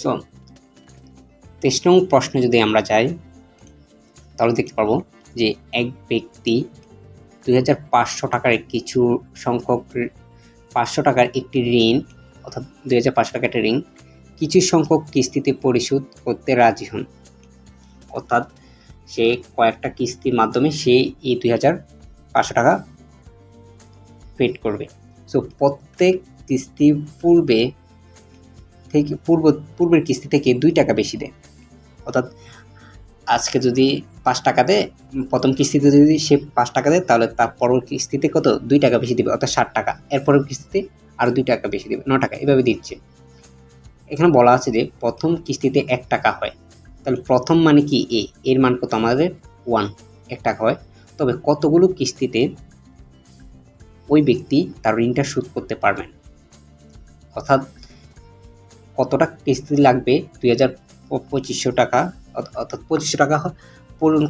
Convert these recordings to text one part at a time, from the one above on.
So তেইশ নং প্রশ্নে যদি আমরা যাই, তাহলে দেখতে পারব যে এক ব্যক্তি দুই হাজার পাঁচশো টাকার কিছু সংখ্যক পাঁচশো টাকার একটি ঋণ, অর্থাৎ দুই হাজার পাঁচশো টাকার একটা ঋণ, কিছু সংখ্যক কিস্তিতে পরিশোধ করতে রাজি হন। অর্থাৎ সে কয়েকটা কিস্তির মাধ্যমে সে এই দুই হাজার পাঁচশো টাকা পেড করবে। সো প্রত্যেক কিস্তি পূর্বে থেকে পূর্ব, পূর্বের কিস্তি থেকে দুই টাকা বেশি দেয়। অর্থাৎ আজকে যদি পাঁচ টাকা দেয়, প্রথম কিস্তিতে যদি সে পাঁচ টাকা দেয়, তাহলে তার পরের কিস্তিতে কত? দুই টাকা বেশি দেবে, অর্থাৎ ষাট টাকা। এরপরের কিস্তিতে আরও দুই টাকা বেশি দেবে, ন টাকা, এভাবে দিচ্ছে। এখানে বলা আছে যে প্রথম কিস্তিতে এক টাকা হয়। তাহলে প্রথম মানে কি এ? এর মান কত আমাদের? ওয়ান, এক টাকা হয়। তবে কতগুলো কিস্তিতে ওই ব্যক্তি তার ঋণটা শোধ করতে পারবেন? অর্থাৎ কতটা কিস্তি লাগবে? দুই হাজার পঁচিশশো টাকা অর্থাৎ পঁচিশশো টাকা পূরণ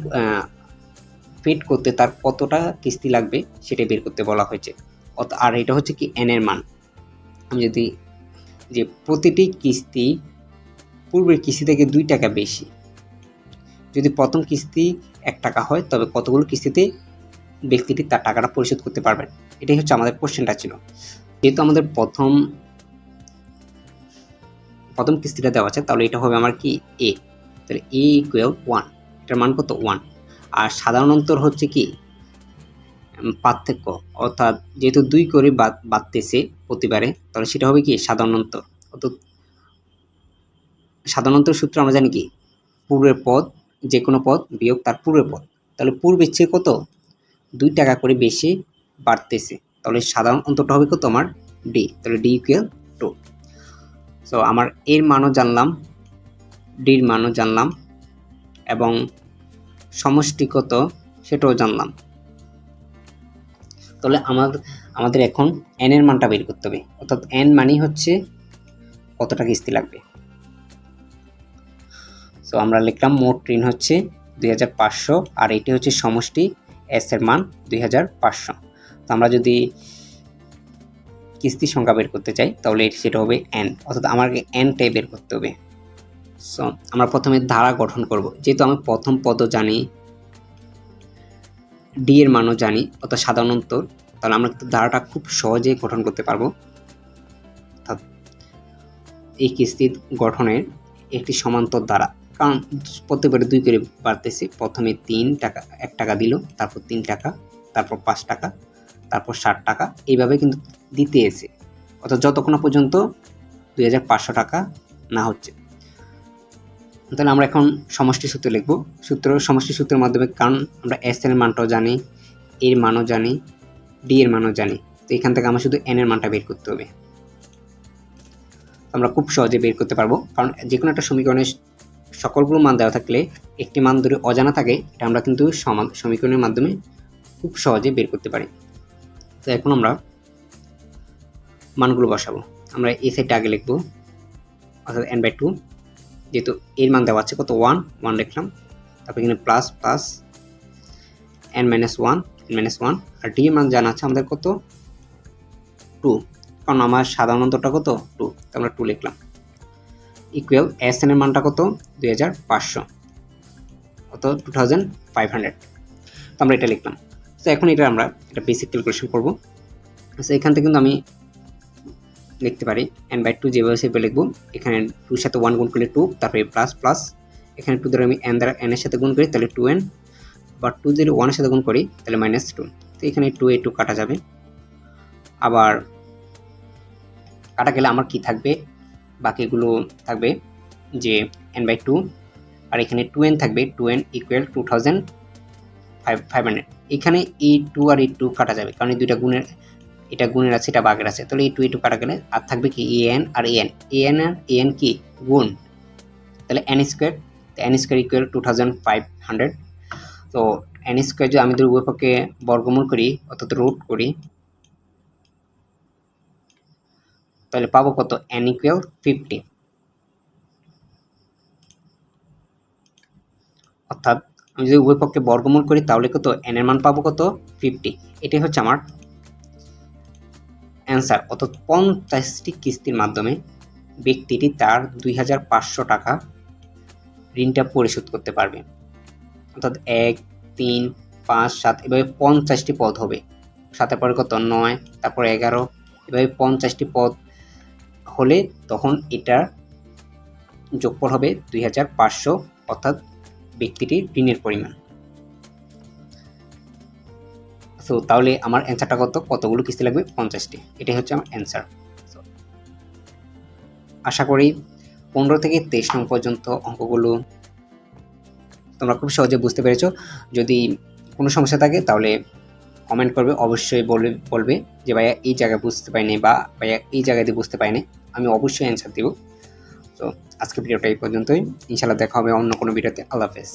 পেড করতে তার কতটা কিস্তি লাগবে সেটা বের করতে বলা হয়েছে। আর এটা হচ্ছে কি এনের মান। আমি যদি যে প্রতিটি কিস্তি, পূর্বের কিস্তি থেকে দুই টাকা বেশি, যদি প্রথম কিস্তি এক টাকা হয়, তবে কতগুলো কিস্তিতে ব্যক্তিটি তার টাকাটা পরিশোধ করতে পারবেন? এটাই হচ্ছে আমাদের কোশ্চেনটা ছিল। যেহেতু আমাদের প্রথম প্রথম কিস্তিটা দেওয়া আছে, তাহলে এটা হবে আমার কি? এ তাহলে এ ইকুয়াল ওয়ান এটার মান কত? ওয়ান আর সাধারণ অন্তর হচ্ছে কি? পার্থক্য, অর্থাৎ যেহেতু দুই করে বাড়তেছে প্রতিবারে, তাহলে সেটা হবে কি? সাধারণ অন্তর অর্থাৎ সাধারণ অন্তর সূত্র আমরা জানি কি? পূর্বের পদ যে কোনো পদ বিয়োগ তার পূর্বের পদ। তাহলে পূর্বের চেয়ে কত? দুই টাকা করে বেশি বাড়তেছে। তাহলে সাধারণ অন্তরটা হবে কত আমার? ডি তাহলে ডি ইকুয়াল সো আমার এর মানও জানলাম, ডির মানও জানলাম, এবং সমষ্টি কত সেটাও জানলাম। তাহলে আমার, আমাদের এখন এন এর মানটা বের করতে হবে। অর্থাৎ এন মানি হচ্ছে কতটা কিস্তি লাগবে। সো আমরা লিখলাম মোট ঋণ হচ্ছে দুই হাজার পাঁচশো, আর এটি হচ্ছে সমষ্টি এস এর মান দুই হাজার পাঁচশো। তো আমরা যদি কিস্তি সংখ্যা বের করতে চাই, তাহলে সেটা হবে এন অর্থাৎ আমাকে এনটাই বের করতে হবে। সো আমরা প্রথমে ধারা গঠন করব। যেহেতু আমি প্রথম পদও জানি ডি এর মানও জানি, অর্থাৎ সাধারণত, তাহলে আমরা কিন্তু ধারাটা খুব সহজেই গঠন করতে পারব। এই কিস্তির গঠনের একটি সমান্তর ধারা। কারণ প্রত্যেকবারে দুই করে বাড়তেছে। প্রথমে তিন টাকা, এক টাকা দিল, তারপর তিন টাকা, তারপর পাঁচ টাকা তারপর ষাট টাকা। এইভাবে কিন্তু দিতে এসে, অর্থাৎ যতক্ষণ পর্যন্ত দুই হাজার পাঁচশো টাকা না হচ্ছে। তাহলে আমরা এখন সমষ্টি সূত্র লিখব। সূত্র, সমষ্টি সূত্রের মাধ্যমে কারণ আমরা এস এর মানটাও জানি এর মানও জানি ডি এর মানও জানি। তো এখান থেকে আমার শুধু এন এর মানটা বের করতে হবে। আমরা খুব সহজে বের করতে পারব, কারণ যে কোনো একটা সমীকরণে সকলগুলো মান দেওয়া থাকলে একটি মান ধরে অজানা থাকে, এটা আমরা কিন্তু সমা- সমীকরণের মাধ্যমে খুব সহজে বের করতে পারি। তো এখন আমরা মানগুলো বসাবো। আমরা এই সাইডটা আগে লিখব, অর্থাৎ এন বাই টু যেহেতু এর মান দেওয়া আছে কত? ওয়ান ওয়ান লিখলাম। তারপর এখানে plus plus n minus one n minus one আর ডি এর মান জানা আছে আমাদের কত? টু কারণ আমার সাধারণতটা কত? টু তো আমরা টু লিখলাম। ইকুয়াল এস এন এর মানটা কত? দুই হাজার পাঁচশো অত টু থাউজেন্ড ফাইভ হান্ড্রেড তো আমরা এটা লিখলাম। তো এখন এটা আমরা এটা বেসিক ক্যালকুলেশন করব। তো এখান থেকে কিন্তু আমি লিখতে পারি এন বাই টু যেভাবে সেভাবে লিখব। এখানে টুর সাথে ওয়ান গুণ করলে টু তারপরে প্লাস প্লাস এখানে টু ধরে আমি এন দ্বারা এনের সাথে গুণ করি, তাহলে টু এন বা টু যদি ওয়ানের সাথে গুণ করি, তাহলে মাইনাস টু তো এখানে টু এ টু কাটা যাবে। আবার কাটা গেলে আমার কি থাকবে? বাকিগুলো থাকবে যে এন বাই টু আর এখানে টু এন থাকবে two n equal to thousand five five hundred এখানে এই টু আর এই টু কাটা যাবে, কারণ এই দুইটা গুণের, এটা গুণের আছে, এটা বাঘের আছে, তাহলে এই টু এই টু কাটা গেলে আর থাকবে কি এ এন আর এ এন এ এন আর এ এন কি? গুণ। তাহলে n square n square equal to thousand five hundred তো এন স্কোয়ার যদি আমি যদি উভয়পক্ষে বর্গমূল করি, অর্থাৎ রুট করি, তাহলে পাবো কত? এন ইকুয়াল ফিফটি অর্থাৎ আমি যদি উভয় পক্ষে বর্গমূল করি, তাহলে কত? এন এর মান পাবো কত? ফিফটি এটাই হচ্ছে আমার অ্যান্সার অর্থাৎ পঞ্চাশটি কিস্তির মাধ্যমে ব্যক্তিটি তার দুই হাজার পাঁচশো টাকা ঋণটা পরিশোধ করতে পারবে। অর্থাৎ এক, তিন, পাঁচ, সাত, এভাবে পঞ্চাশটি পদ হবে। সাতের পরে কত? নয়, তারপর এগারো। এভাবে পঞ্চাশটি পদ হলে তখন এটার যোগফল হবে দুই হাজার পাঁচশো। অর্থাৎ ব্যক্তিটির ঋণের পরিমাণ। সো তাহলে আমার অ্যান্সারটা কত? কতগুলো কিস্তি লাগবে? পঞ্চাশটি। এটাই হচ্ছে আমার অ্যান্সার আশা করি পনেরো থেকে তেইশ নং পর্যন্ত অঙ্কগুলো তোমরা খুব সহজে বুঝতে পেরেছ। যদি কোনো সমস্যা থাকে, তাহলে কমেন্ট করবে। অবশ্যই বলবে বলবে যে, ভাইয়া, এই জায়গায় বুঝতে পারিনি বা ভাইয়া, এই জায়গায় দিয়ে বুঝতে পারিনি। আমি অবশ্যই অ্যান্সার দেবো। তো আজকে ভিডিওটা এই পর্যন্তই। ইনশাল্লাহ দেখা হবে অন্য কোনো ভিডিওতে। আল্লাহ হাফেজ।